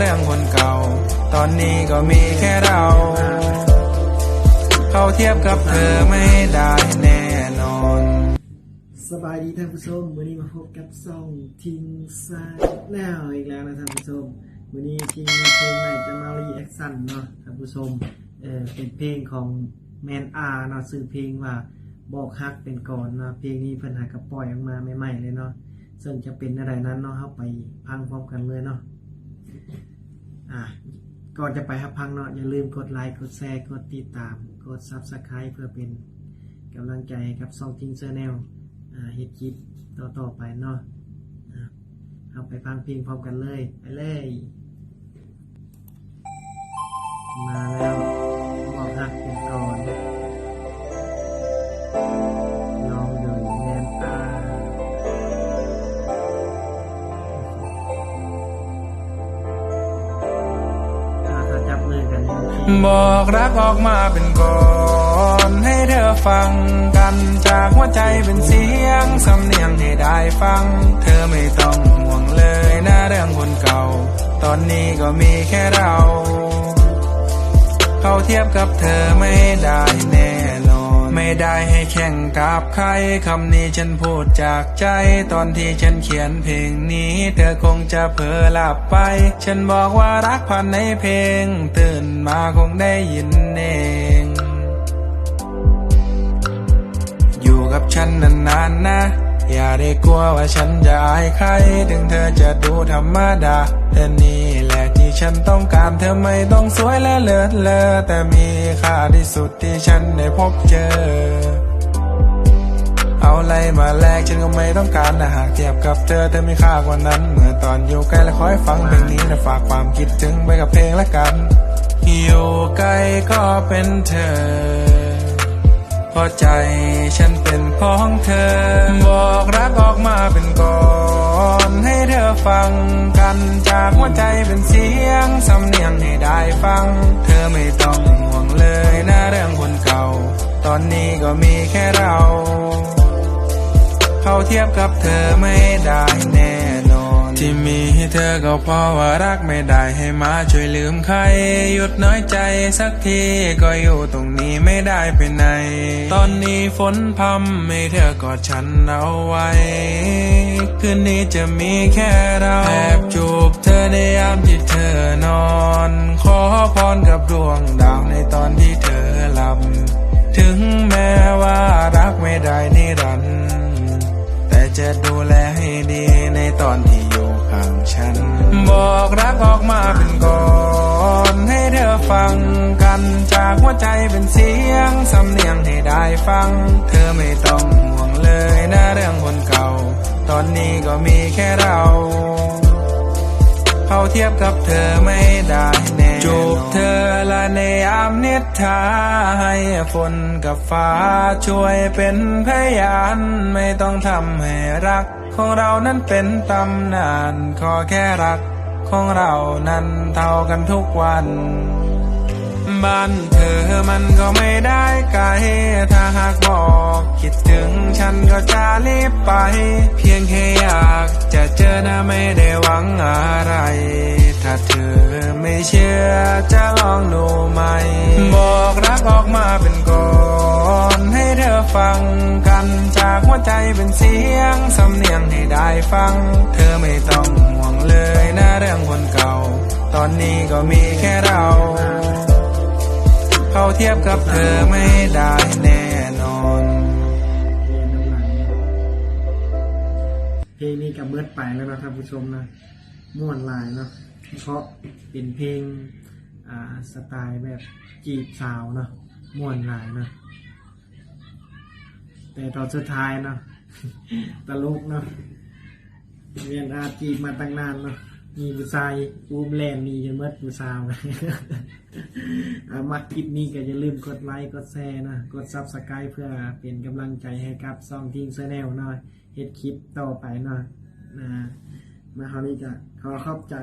เรื่องคนเก่า ตอนนี้ก็มีแค่เรา เขาเทียบกับเธอไม่ได้แน่นอน สบายดีท่านผู้ชมวันนี้มาพบกับซองทิงซาแนวอีกแล้วนะท่านผู้ชมวันนี้ทิงเพลงใหม่จะมารีแอคชั่นเนาะท่านผู้ชมเออเป็นเพลงของแมนอาเนาะซื้อเพลงว่าบอกฮักเป็นก่อนเนาะเพลงนี้เพิ่นหากระปล่อยออกมาใหม่ๆเลยเนาะซึ่งจะเป็นอะไรนั้นเนาะเข้าไปพังพร้อมกันเลยเนาะ อะก่อนจะไปรับพังเนาะอย่าลืมกดไลค์กดแชร์กดติดตาม กด Subscribe เพื่อเป็นกำลังใจให้กับซองทิงเซอร์แนลอ่าเฮ็ดคลิปต่อต่อๆไปเนาะเอาไปฟังเพลงพร้อมกันเลย ไปเลย มาแล้วบอกฮะ บอกรักออกมาเป็นก่อนให้เธอฟังกันจากหัวใจเป็นเสียงสำเนียงให้ได้ฟัง เธอไม่ต้องห่วงเลยนะเรื่องคนเก่า ตอนนี้ก็มีแค่เรา เขาเทียบกับเธอไม่ได้ ข่งกับใครคำนี้ฉันพูดจากใจ ตอนที่ฉันเขียนเพลงนี้ เธอคงจะเผลอหลับไป ฉันบอกว่ารักพันในเพลง ตื่นมาคงได้ยินเองอยู่กับฉันนานๆนะ อย่าได้กลัวว่าฉันจะอายใคร ถึงเธอจะดูธรรมดาแต่นี่แหละที่ฉันต้องการเธอไม่ต้องสวยและเลิศเลอแต่มีค่าที่สุดที่ฉันได้พบเจอ เอาอะไรมาแลกฉันก็ไม่ต้องการนะหากเทียบกับเธอเธอมีค่ากว่านั้น เมื่อตอนอยู่ใกล้และคอยฟังเพลงนี้นะฝากความคิดถึงไปกับเพลงละกัน อยู่ใกล้ก็เป็นเธอเพราะใจฉันเป็นของเธอ บอกรักออกมาเป็นก่อนให้เธอฟังกันจากหัวใจเป็นเสียงสำเนียงให้ได้ฟัง เธอไม่ต้องห่วงเลยนะเรื่องคนเก่า ตอนนี้ก็มีแค่เรา เขาเทียบกับเธอไม่ได้แน่นอน ที่มีให้เธอก็เพราะว่ารักไม่ได้ให้มาช่วยลืมใคร หยุดน้อยใจสักทีก็อยู่ตรงนี้ไม่ได้ไปไหน ตอนนี้ฝนพรำให้เธอกอดฉันเอาไว้ คืนนี้จะมีแค่เราแอบจูบเธอในยามที่เธอนอน ขอพรกับดวงดาวในตอนที่เธอหลับ ถึงแม้ เป็นก่อนให้เธอฟังกันจากหัวใจเป็นเสียงสำเนียงให้ได้ฟัง เธอไม่ต้องห่วงเลยนะเรื่องคนเก่า ตอนนี้ก็มีแค่เราเขาเทียบกับเธอไม่ได้แน่จูบเธอละในยามนิทราให้ฝนกับฟ้าช่วยเป็นพยานไม่ต้องทำให้รัก ของเรานั้นเป็นตำนานขอแค่รัก ของเรานั้นเท่ากันทุกวัน บ้านเธอมันก็ไม่ได้ไกล ถ้าหากบอกคิดถึงฉันก็จะรีบไป เพียงแค่อยากจะเจอนะไม่ได้หวังอะไร ถ้าเธอไม่เชื่อจะลองดูไหม บอกรักออกมาเป็นก่อนให้เธอฟังกันจากหัวใจเป็นเสียงสำเนียงให้ได้ฟัง เธอไม่ต้อง ตอนนี้ก็มีแค่เรา เขาเทียบกับเธอไม่ได้แน่นอนเพลงนี้กับเบิร์ดไปแล้วนะท่านผู้ชมนะม่วนหลายเนาะเพราะเป็นเพลงอ่าสไตล์แบบจีบสาวเนาะม่วนหลายเนาะแต่ตอนสุดท้ายเนาะตลกเนาะเรียนอาจีบมาตั้งนานเนาะ มีบูซายอูมแลนมีจนเมื่อผู้สาวอามาคลิปนี้ก็อย่าลืมกดไลค์กดแชร์นะ กดซับสไครต์เพื่อเป็นกำลังใจให้กับซองทีมเซแนลหน่อยเฮ็ดคลิปต่อไปหน่อยนะมาคราวนี้ก็ขอขอบใจ